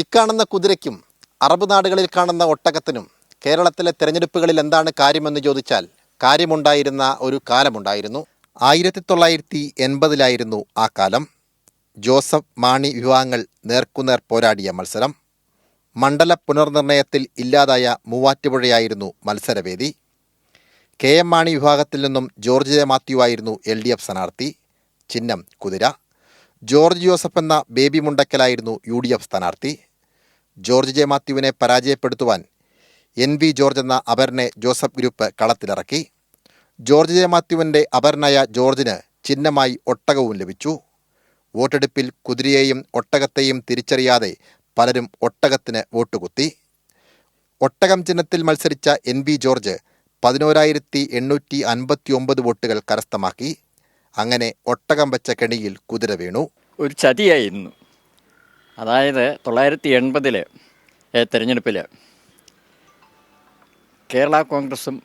ഇക്കാണുന്ന കുതിരയ്ക്കും Arab നാടുകളിൽ കാണുന്ന ഒട്ടകത്തിനും കേരളത്തിലെ തെരഞ്ഞെടുപ്പുകളിൽ എന്താണ് കാര്യമെന്ന് ചോദിച്ചാൽ കാര്യമുണ്ടായിരുന്ന ഒരു കാലമുണ്ടായിരുന്നു. ആയിരത്തി തൊള്ളായിരത്തി എൺപതിലായിരുന്നു ആ കാലം. ജോസഫ് മാണി വിഭാഗങ്ങൾ നേർക്കുനേർ പോരാടിയ മത്സരം. മണ്ഡല പുനർനിർണയത്തിൽ ഇല്ലാതായ മൂവാറ്റുപുഴയായിരുന്നു മത്സരവേദി. കെ എം മാണി വിഭാഗത്തിൽ നിന്നും ജോർജ് ജെ മാത്യു ആയിരുന്നു എൽ ഡി എഫ് സ്ഥാനാർത്ഥി. ചിഹ്നം കുതിര. ജോർജ് ജോസഫ് എന്ന ബേബി മുണ്ടക്കലായിരുന്നു യു ഡി എഫ് സ്ഥാനാർത്ഥി. ജോർജ് ജെ മാത്യുവിനെ പരാജയപ്പെടുത്തുവാൻ എൻ വി ജോർജ് എന്ന അപരനെ ജോസഫ് ഗ്രൂപ്പ് കളത്തിലിറക്കി. ജോർജ് ജെ മാത്യുവിന്റെ അപരനായ ജോർജിന് ചിഹ്നമായി ഒട്ടകവും ലഭിച്ചു. വോട്ടെടുപ്പിൽ കുതിരയെയും ഒട്ടകത്തെയും തിരിച്ചറിയാതെ പലരും ഒട്ടകത്തിന് വോട്ടുകുത്തി. ഒട്ടകം ചിഹ്നത്തിൽ മത്സരിച്ച എൻ വി ജോർജ് പതിനോരായിരത്തി എണ്ണൂറ്റി അൻപത്തി ഒമ്പത് വോട്ടുകൾ കരസ്ഥമാക്കി. അങ്ങനെ ഒട്ടകം വെച്ച കെണിയിൽ കുതിര വീണു. ഒരു ചതിയായിരുന്നു. അതായത് തൊള്ളായിരത്തി എൺപതിലെ തെരഞ്ഞെടുപ്പിൽ കേരള കോൺഗ്രസും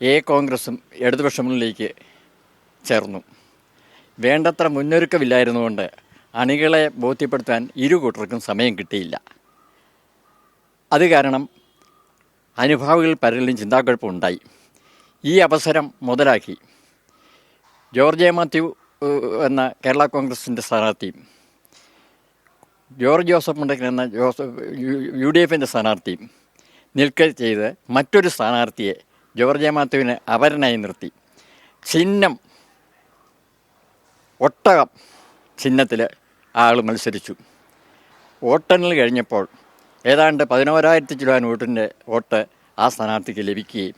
എ കോൺഗ്രസും ഇടതുപക്ഷ മുന്നിലേക്ക് ചേർന്നു. വേണ്ടത്ര മുന്നൊരുക്കമില്ലായിരുന്നുകൊണ്ട് അണികളെ ബോധ്യപ്പെടുത്താൻ ഇരു കൂട്ടർക്കും സമയം കിട്ടിയില്ല. അത് കാരണം അനുഭാവികൾ പലരിലും ചിന്താക്കുഴപ്പമുണ്ടായി ഈ അവസരം മുതലാക്കി ജോർജ് എ മാത്യു എന്ന കേരള കോൺഗ്രസിന്റെ സ്ഥാനാർത്ഥിയും ജോർജ് ജോസഫ് മുണ്ടക്കൻ എന്ന ജോസഫ് യു- ഡി എഫിന്റെ സ്ഥാനാർത്ഥി നിൽക്ക ചെയ്ത് മറ്റൊരു സ്ഥാനാർത്ഥിയെ ജോർജ് മാത്യുവിന് അപരനായി നിർത്തി. ചിഹ്നം ഒട്ടകം ചിഹ്നത്തിൽ ആൾ മത്സരിച്ചു. വോട്ടെണ്ണൽ കഴിഞ്ഞപ്പോൾ ഏതാണ്ട് പതിനോരായിരത്തി ചിലവാൻ വോട്ടിന്റെ വോട്ട് ആ സ്ഥാനാർത്ഥിക്ക് ലഭിക്കുകയും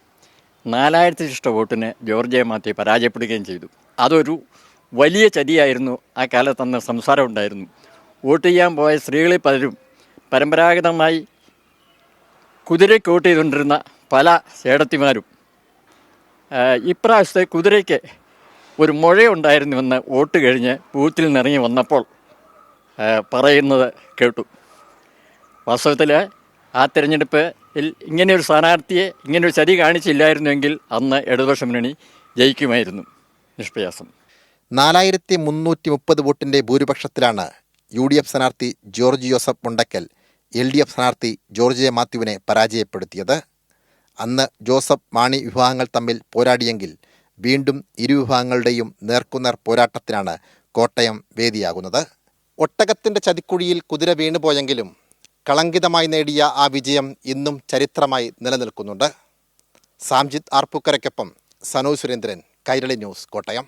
നാലായിരത്തി ശിഷ്ട വോട്ടിന് ജോർജ് മാത്യു പരാജയപ്പെടുകയും ചെയ്തു. അതൊരു വലിയ ചതിയായിരുന്നു ആ കാലത്ത് സംസാരം ഉണ്ടായിരുന്നു. വോട്ട് ചെയ്യാൻ പോയ സ്ത്രീകളിൽ പലരും പരമ്പരാഗതമായി കുതിരയ്ക്ക് വോട്ട് ചെയ്തുകൊണ്ടിരുന്ന പല ചേടത്തിമാരും ഇപ്രാവശ്യത്തെ കുതിരയ്ക്ക് ഒരു മുഴയുണ്ടായിരുന്നുവെന്ന് വോട്ട് കഴിഞ്ഞ് ബൂത്തിൽ നിന്നിറങ്ങി വന്നപ്പോൾ പറയുന്നത് കേട്ടു. വാസ്തവത്തിൽ ആ തിരഞ്ഞെടുപ്പിൽ ഇങ്ങനെയൊരു സ്ഥാനാർത്ഥിയെ ഇങ്ങനെയൊരു ചതി കാണിച്ചില്ലായിരുന്നുവെങ്കിൽ അന്ന് ഇടതുപക്ഷ മുന്നണി ജയിക്കുമായിരുന്നു നിഷ്പ്രയാസം. നാലായിരത്തി മുന്നൂറ്റി മുപ്പത് വോട്ടിന്റെ ഭൂരിപക്ഷത്തിലാണ് യു ഡി എഫ് സ്ഥാനാർത്ഥി George Joseph Mundakkal L D F സ്ഥാനാർത്ഥി ജോർജ് എ മാത്യുവിനെ പരാജയപ്പെടുത്തിയത്. അന്ന് ജോസഫ് മാണി വിഭാഗങ്ങൾ തമ്മിൽ പോരാടിയെങ്കിൽ വീണ്ടും ഇരു വിഭാഗങ്ങളുടെയും നേർക്കുനേർ പോരാട്ടത്തിനാണ് കോട്ടയം വേദിയാകുന്നത്. ഒട്ടകത്തിന്റെ ചതിക്കുഴിയിൽ കുതിര വീണുപോയെങ്കിലും കളങ്കിതമായി നേടിയ ആ വിജയം ഇന്നും ചരിത്രമായി നിലനിൽക്കുന്നുണ്ട്. സാംജിത് ആർപ്പുക്കരയ്ക്കൊപ്പം സനു സുരേന്ദ്രൻ കൈരളി ന്യൂസ് കോട്ടയം.